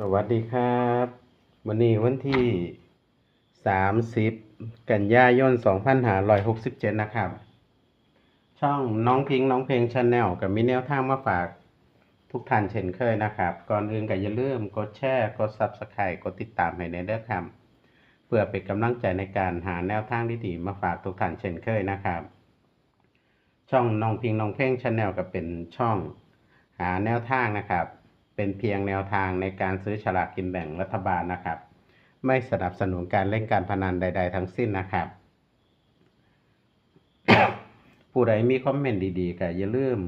สวัสดีครับ วันนี้วันที่สามสิบกันยายนสองพันหาร้อยหกสิบเจ็ดนะครับ ช่องน้องพิงค์น้องเพลงชาแนลกับมีแนวทางมาฝากทุกท่านเช่นเคยนะครับ ก่อนอื่นก็อย่าลืมกดแชร์กด Subscribe กดติดตามให้ในเด้อครับเพื่อเป็นกำลังใจในการหาแนวทางดีๆมาฝากทุกท่านเช่นเคยนะครับ ช่องน้องพิงค์น้องเพลงชาแนลก็เป็นช่องหาแนวทางนะครับ เป็นเพียงแนวทางในการซื้อฉลากกินแบ่งรัฐบาลนะครับ ไม่สนับสนุนการเล่นการพนันใด ๆ ทั้งสิ้นนะครับ ผู้ใดมีคอมเมนต์ดีๆก็อย่าลืม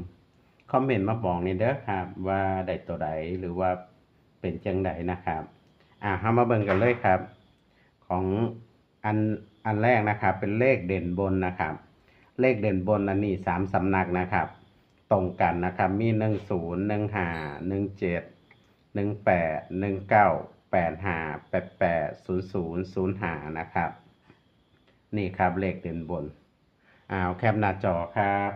คอมเมนต์มาบอกนี่เด้อครับ ว่าได้ตัวใดหรือว่าเป็นจังใดนะครับ อ่าเฮามาเบิ่งกันเลยครับ ของอันอันแรกนะครับ เป็นเลขเด่นบนนะครับ เลขเด่นบนอันนี้สามสำนักนะครับ ตรงกันนะครับ มีหนึ่งศูนย์หนึ่งห้าหนึ่งเจ็ดหนึ่งแปดหนึ่งเก้าแปดห้าแปดแปดศูนย์ศูนย์ศูนย์ห้านะครับ นี่ครับเลขเด่นบนอ้าวแคปหน้าจอครับ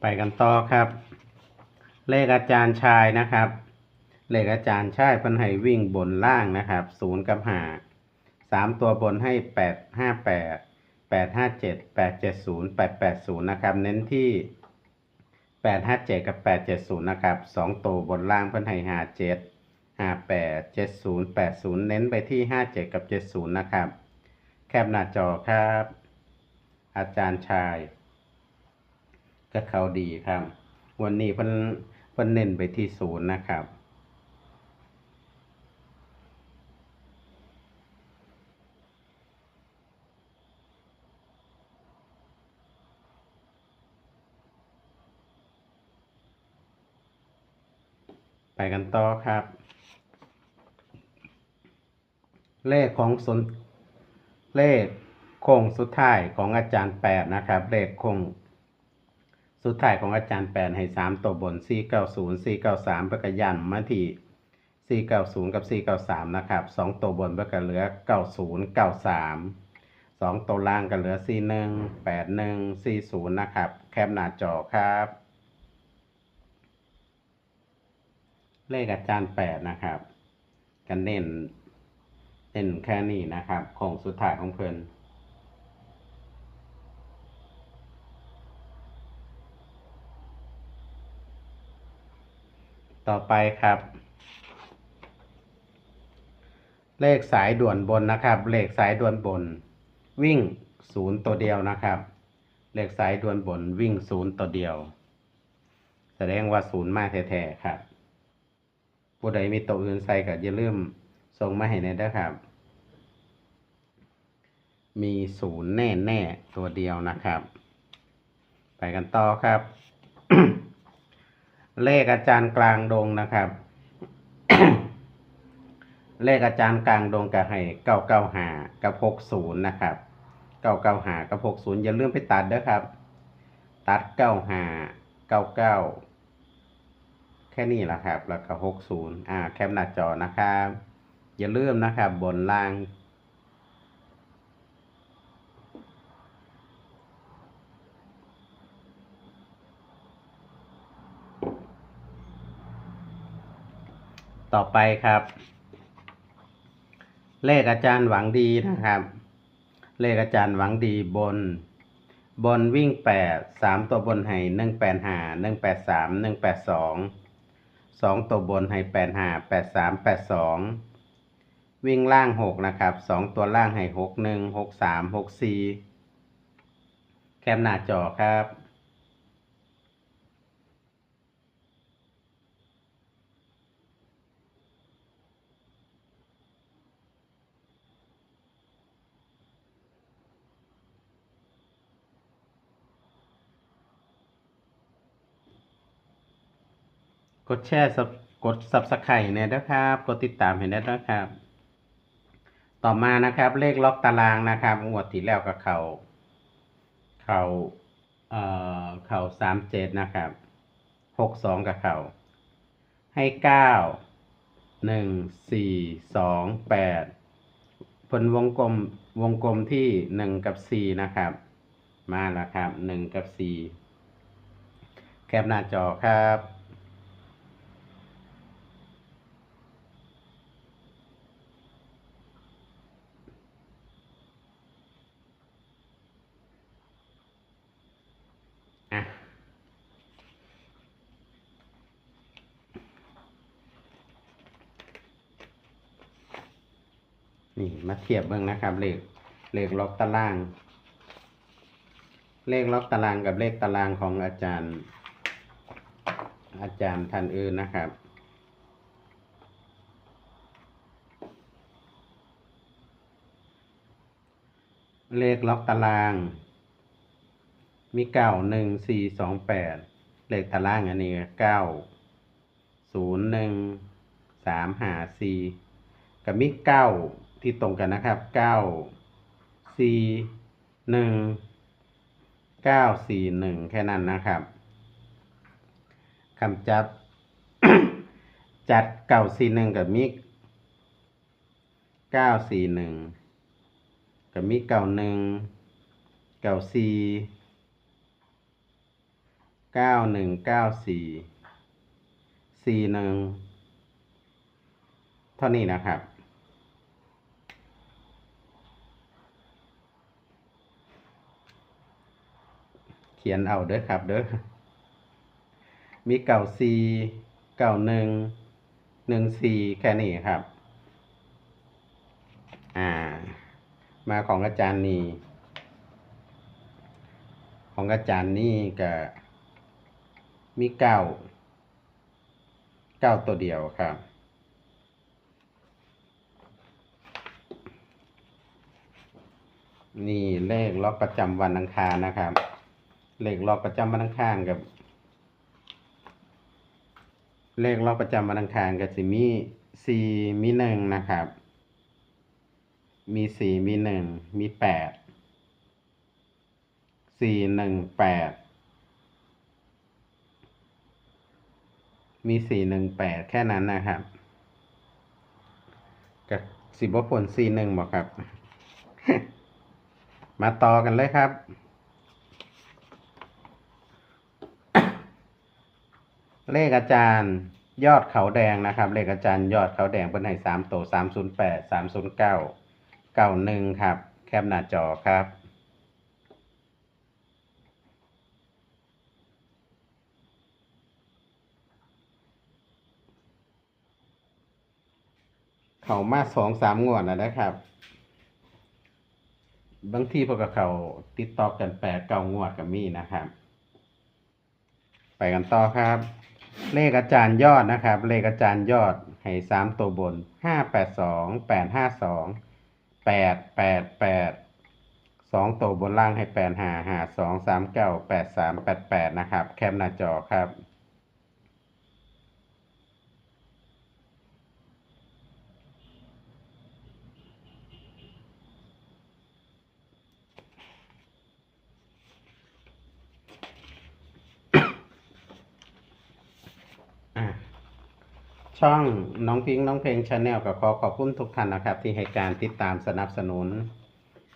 ไปกันต่อครับ เลขอาจารย์ชายนะครับ เลขอาจารย์ชายพิ่นให้วิ่งบนล่างนะครับศูนย์กับห้าสามตัวบนให้แปดห้าแปดแปดห้าเจ็ดแปดเจ็ดศูนย์แปดแปดศูนย์นะครับ เน้นที่แปดห้าเจ็ดกับแปดเจ็ดศูนย์นะครับสองตัวบนล่างพิ่นให้ห้าเจ็ดห้าแปดเจ็ดศูนย์แปดศูนย์เน้นไปที่ห้าเจ็ดกับเจ็ดศูนย์นะครับ แคปหน้าจอครับ อาจารย์ชาย ก็เขาดีครับ วันนี้เพิ่นเพิ่นเน้นไปที่ศูนย์นะครับไปกันต่อครับ เลขของสนเลขโค้งสุดท้ายของอาจารย์แปดนะครับ เลขโค้ง สุดท้ายของอาจารย์แปนให้สามตัวบน490 493ประกยันมาที่490กับ493นะครับสองตัวบนประกเหลือ90 93สองตัวล่างก็เหลือ41 81 40นะครับ แคปหน้าจอครับ เลขอาจารย์แปดนะครับ กันเน้นเน้นแค่นี้นะครับ ของสุดท้ายของเพิ่น ต่อไปครับ เลขสายด่วนบนนะครับ เลขสายด่วนบน วิ่งศูนย์ตัวเดียวนะครับ เลขสายด่วนบนวิ่งศูนย์ตัวเดียว แสดงว่าศูนย์มาแท้ๆครับ ผู้ใดมีตัวอื่นใส่ก็อย่าลืมส่งมาให้ในเด้ครับ มีศูนย์แน่ๆตัวเดียวนะครับ ไปกันต่อครับ เลขอาจารย์กลางดงนะครับ เลขอาจารย์กลางดงกับให้เก้าเก้าหากับหกศูนย์นะครับเก้าเก้าหากับหกศูนย์อย่าลืมไปตัดเด้อครับ ตัดเก้าหาเก้าเก้าแค่นี้แหละครับ แล้วก็หกศูนย์อ่าแคปหน้าจอนะครับ อย่าลืมนะครับบนล่าง ต่อไปครับ เลขอาจารย์หวังดีนะครับ เลขอาจารย์หวังดีบน บนวิ่งแปดสามตัวบนให้หนึ่งแปดห้าหนึ่งแปดสามหนึ่งแปดสองสองตัวบนให้แปดห้าแปดสามแปดสองวิ่งล่างหกนะครับสองตัวล่างให้หกหนึ่งหกสามหกสี่แคปหน้าจอครับ กดแชร์กด subscribe เนี่ยนะครับ กดติดตามให้ได้นะครับ ต่อมานะครับ เลขล็อกตารางนะครับงวดที่แล้วกับเขาเข่าเอ่อเข่าสามเจ็ดนะครับหกสองกับเข่าให้เก้าหนึ่งสี่สองแปดผลวงกลมวงกลมที่หนึ่งกับสี่นะครับ มาแล้วครับหนึ่งกับสี่แคปหน้าจอครับ นี่มาเทียบเบิ่งนะครับ เลขเลขล็อกตาราง เลขล็อกตารางกับเลขตารางของอาจารย์ อาจารย์ท่านอื่นนะครับเลขล็อกตาราง มีเก้าหนึ่งสี่สองแปดเลขตารางอันนี้เก้าศูนย์หนึ่งสามหาสี่กับมีเก้า ที่ตรงกันนะครับเก้าสี่หนึ่งเก้าสี่หนึ่งแค่นั้นนะครับคำจับ จัดเก้าสี่หนึ่งกับมิเก้าสี่หนึ่งกับมิเก้าหนึ่งเก้าสี่เก้าหนึ่งเก้าสี่สี่หนึ่งเท่านี้นะครับ ขียนเอาเด้อครับ เด้อมีเก่าสี่เก่าหนึ่งหนึ่งสี่แค่นี้ครับ อ่า มาของอาจารย์นี่ของอาจารย์นี่ก็มีเก้าเก้าตัวเดียวครับ นี่เลขล็อกประจำวันอังคารนะครับ เลขล็อกประจำวันอังคารกับ เลขล็อกประจำวันอังคารกับสิมีสี่มีหนึ่งนะครับ มีสี่มีหนึ่งมีแปดสี่หนึ่งแปดมีสี่หนึ่งแปดแค่นั้นนะครับกับสิบวผลสี่หนึ่งบอกครับ มาต่อกันเลยครับ เลขอาจารย์ยอดเขาแดงนะครับ เลขอาจารย์ยอดเขาแดงเป็นให้สามโตสามศูนย์แปดสามศูนย์เก้าเก้าหนึ่งครับ แคปหน้าจอครับ เขามาสองสามงวดแล้วนะครับ บางทีพวกเขาติดต่อกันแปดเก้างวดกับมีนะครับ ไปกันต่อครับ เลขอาจารย์ยอดนะครับ เลขอาจารย์ยอดให้สามตัวบนห้าแปดสองแปดห้าสองแปดแปดแปดสองตัวบนล่างให้แปดหาหาสองสามเก้าแปดสามแปดแปดนะครับ แคปหน้าจอครับ ช่องน้องพิงค์น้องเพลงชาแนลก็ขอขอบคุณทุกท่านนะครับ ที่ให้การติดตามสนับสนุน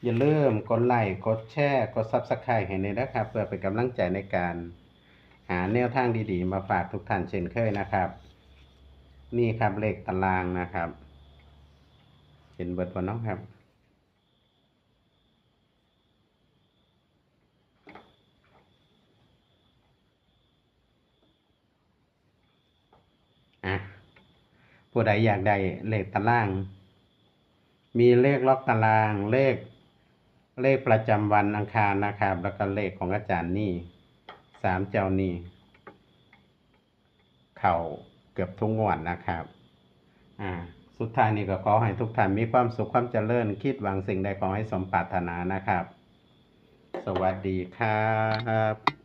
อย่าลืมกดไลค์กดแชร์กดซับสไครต์ให้ในนะครับ เพื่อเป็นกำลังใจในการหาแนวทางดีๆ มาฝากทุกท่านเช่นเคยนะครับ นี่ครับเลขตารางนะครับ เห็นเบิดบนน้องครับ อะ ผู้ใดอยากได้เลขตาราง มีเลขล็อกตารางเลขเลขประจำวันอังคารนะครับ แล้วก็เลขของอาจารย์นี่สามเจ้านี่เข่าเกือบทุกงวดนะครับ อ่า สุดท้ายนี้ก็ขอให้ทุกท่านมีความสุขความเจริญ คิดหวังสิ่งใดขอให้สมปรารถนานะครับ สวัสดีครับ